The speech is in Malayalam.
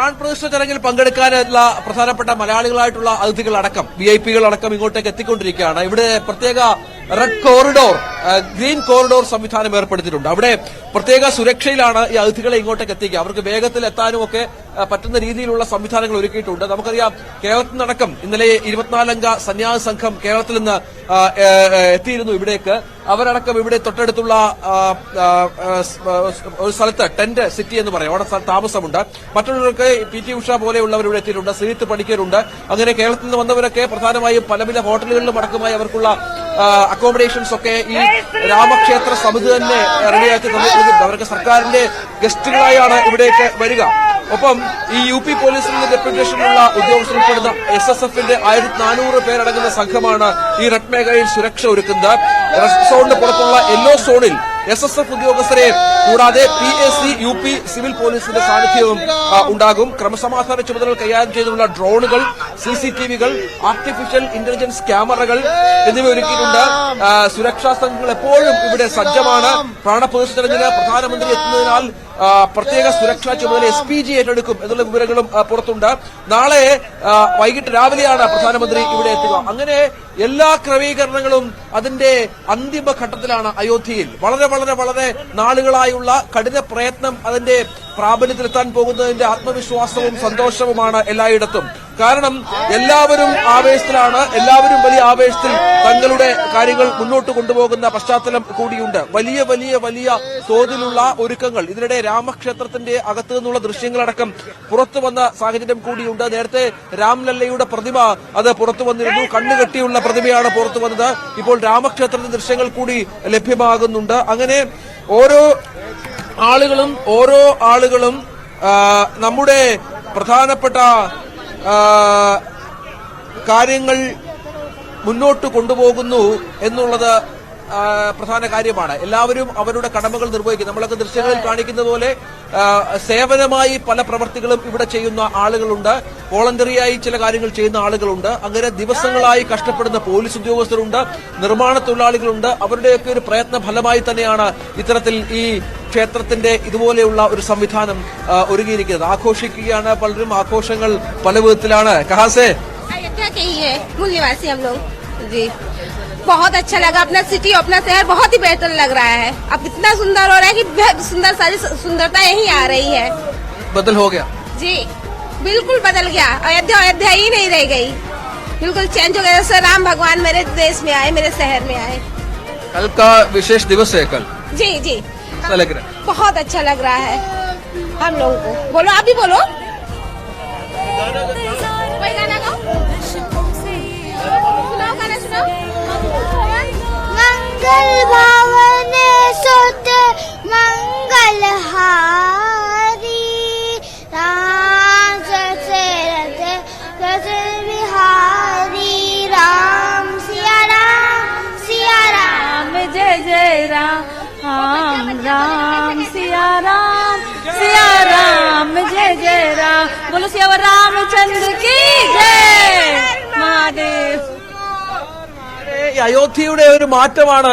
പ്രാൺപ്രതിഷ്ഠ ചടങ്ങിൽ പങ്കെടുക്കാനുള്ള പ്രധാനപ്പെട്ട മലയാളികളായിട്ടുള്ള അതിഥികൾ അടക്കം വി ഐ പികൾ അടക്കം ഇങ്ങോട്ടേക്ക് എത്തിക്കൊണ്ടിരിക്കുകയാണ്. ഇവിടെ പ്രത്യേക റെഡ് കോറിഡോർ ഗ്രീൻ കോറിഡോർ സംവിധാനം ഏർപ്പെടുത്തിയിട്ടുണ്ട്. അവിടെ പ്രത്യേക സുരക്ഷയിലാണ് ഈ അതിഥികളെ ഇങ്ങോട്ടേക്ക് എത്തിക്കുക. അവർക്ക് വേഗത്തിൽ എത്താനും ഒക്കെ പറ്റുന്ന രീതിയിലുള്ള സംവിധാനങ്ങൾ ഒരുക്കിയിട്ടുണ്ട്. നമുക്കറിയാം കേരളത്തിൽ നിന്നടക്കം ഇന്നലെ ഇരുപത്തിനാലംഗ സന്യാസ സംഘം കേരളത്തിൽ നിന്ന് എത്തിയിരുന്നു ഇവിടേക്ക്. അവരടക്കം ഇവിടെ തൊട്ടടുത്തുള്ള ഒരു സ്ഥലത്ത് ടെന്റ് സിറ്റി എന്ന് പറയും. അവിടെ താമസമുണ്ട്. മറ്റുള്ളവർക്ക് പി. ടി. ഉഷ പോലെയുള്ളവർ ഇവിടെ എത്തിയിട്ടുണ്ട്. ശ്രീത്ത് പണിക്കരുണ്ട് അങ്ങനെ കേരളത്തിൽ നിന്ന് വന്നവരൊക്കെ പ്രധാനമായും പല പല ഹോട്ടലുകളിലും അടക്കമായി അവർക്കുള്ള അക്കോമഡേഷൻസ് ഒക്കെ ഈ രാമക്ഷേത്ര സമിതി തന്നെ റെഡിയാക്കി തന്നിട്ടുണ്ട്. അവർക്ക് സർക്കാരിന്റെ ഗസ്റ്റുകളായാണ് ഇവിടേക്ക് വരിക. ഒപ്പം ഈ യു പി പോലീസിൽ നിന്ന് ഡെപ്യൂട്ടേഷനുള്ള ഉദ്യോഗസ്ഥർ ഉൾപ്പെടുന്ന എസ് എസ് എഫിന്റെ ആയിരത്തി നാനൂറ് പേരടങ്ങുന്ന സംഘമാണ് ഈ റെഡ് മേഖലയിൽ സുരക്ഷ ഒരുക്കുന്നത്. റെഡ് സോണിന് പുറത്തുള്ള യെല്ലോ സോണിൽ എസ് എസ് എഫ് ഉദ്യോഗസ്ഥരെ കൂടാതെ P S C U P civil പോലീസിന്റെ സാന്നിധ്യവും ഉണ്ടാകും. ക്രമസമാധാന ചുമതലകൾ കൈകാര്യം ചെയ്തുള്ള ഡ്രോണുകൾ സി സി ടി വികൾ ആർട്ടിഫിഷ്യൽ ഇന്റലിജൻസ് ക്യാമറകൾ എന്നിവ ഒരുക്കിയിട്ടുണ്ട്. സുരക്ഷാ സംഘങ്ങൾ എപ്പോഴും ഇവിടെ സജ്ജമാണ്. പ്രാണപ്രതിഷ്ഠ ചടങ്ങിന് പ്രധാനമന്ത്രി എത്തുന്നതിനാൽ പ്രത്യേക സുരക്ഷാ ചുമതല എസ് പി ജി ഏറ്റെടുക്കും എന്നുള്ള വിവരങ്ങളും പുറത്തുണ്ട്. നാളെ വൈകിട്ട് രാവിലെയാണ് പ്രധാനമന്ത്രി ഇവിടെ എത്തുക. അങ്ങനെ എല്ലാ ക്രമീകരണങ്ങളും അതിന്റെ അന്തിമ ഘട്ടത്തിലാണ് അയോധ്യയിൽ. വളരെ വളരെ വളരെ നാളുകളായുള്ള കഠിന പ്രയത്നം അതിന്റെ പ്രാബല്യത്തിലെത്താൻ പോകുന്നതിന്റെ ആത്മവിശ്വാസവും സന്തോഷവുമാണ് എല്ലായിടത്തും. കാരണം എല്ലാവരും ആവേശത്തിലാണ്. എല്ലാവരും വലിയ ആവേശത്തിൽ തങ്ങളുടെ കാര്യങ്ങൾ മുന്നോട്ട് കൊണ്ടുപോകുന്ന പശ്ചാത്തലം കൂടിയുണ്ട്. വലിയ വലിയ വലിയ തോതിലുള്ള ഒരുക്കങ്ങൾ. ഇതിനിടെ രാമക്ഷേത്രത്തിന്റെ അകത്തു നിന്നുള്ള ദൃശ്യങ്ങളടക്കം പുറത്തു വന്ന സാഹചര്യം കൂടിയുണ്ട്. നേരത്തെ രാംലല്ലയുടെ പ്രതിമ അത് പുറത്തു വന്നിരുന്നു. കണ്ണുകെട്ടിയുള്ള പ്രതിമയാണ് പുറത്തു വന്നത്. ഇപ്പോൾ രാമക്ഷേത്രത്തിന്റെ ദൃശ്യങ്ങൾ കൂടി ലഭ്യമാകുന്നുണ്ട്. അങ്ങനെ ഓരോ ആളുകളും ഓരോ ആളുകളും നമ്മുടെ പ്രധാനപ്പെട്ട കാര്യങ്ങൾ മുന്നോട്ട് കൊണ്ടുപോകുന്നു എന്നുള്ളത് പ്രധാന കാര്യമാണ്. എല്ലാവരും അവരുടെ കടമകൾ നിർവഹിക്കും. നമ്മളൊക്കെ ദൃശ്യങ്ങളിൽ കാണിക്കുന്ന പോലെ സേവനമായി പല പ്രവർത്തികളും ഇവിടെ ചെയ്യുന്ന ആളുകളുണ്ട്. വോളണ്ടറിയായി ചില കാര്യങ്ങൾ ചെയ്യുന്ന ആളുകളുണ്ട്. അങ്ങനെ ദിവസങ്ങളായി കഷ്ടപ്പെടുന്ന പോലീസ് ഉദ്യോഗസ്ഥരുണ്ട്. നിർമ്മാണ തൊഴിലാളികളുണ്ട്. അവരുടെയൊക്കെ ഒരു പ്രയത്ന ഫലമായി തന്നെയാണ് ഇത്തരത്തിൽ ഈ ക്ഷേത്രത്തിന്റെ ഇതുപോലെയുള്ള ഒരു സംവിധാനം ഒരുങ്ങിയിരിക്കുന്നത്. ആഘോഷിക്കുകയാണ് പലരും. ആഘോഷങ്ങൾ പല വിധത്തിലാണ്. കഹാസേ बहुत अच्छा लगा अपना सिटी अपना शहर बहुत ही बेहतर लग रहा है। अब इतना सुंदर हो रहा है कि सुंदर सारी सुंदरता यही आ रही है। बदल हो गया। जी बिल्कुल बदल गया। अयोध्या अयोध्या ही नहीं रह गई। बिल्कुल चेंज हो गया जैसे राम भगवान मेरे देश में आए मेरे शहर में आए। कल का विशेष दिवस है कल। जी जी। ऐसा लग रहा है? बहुत अच्छा लग रहा है। हम लोगों को। बोलो आप भी बोलो। राम राम सिया राम सिया राम जय जय राम बोलो सिया रामचंद्र की जय महादेव ഈ അയോധ്യയുടെ ഒരു മാറ്റമാണ്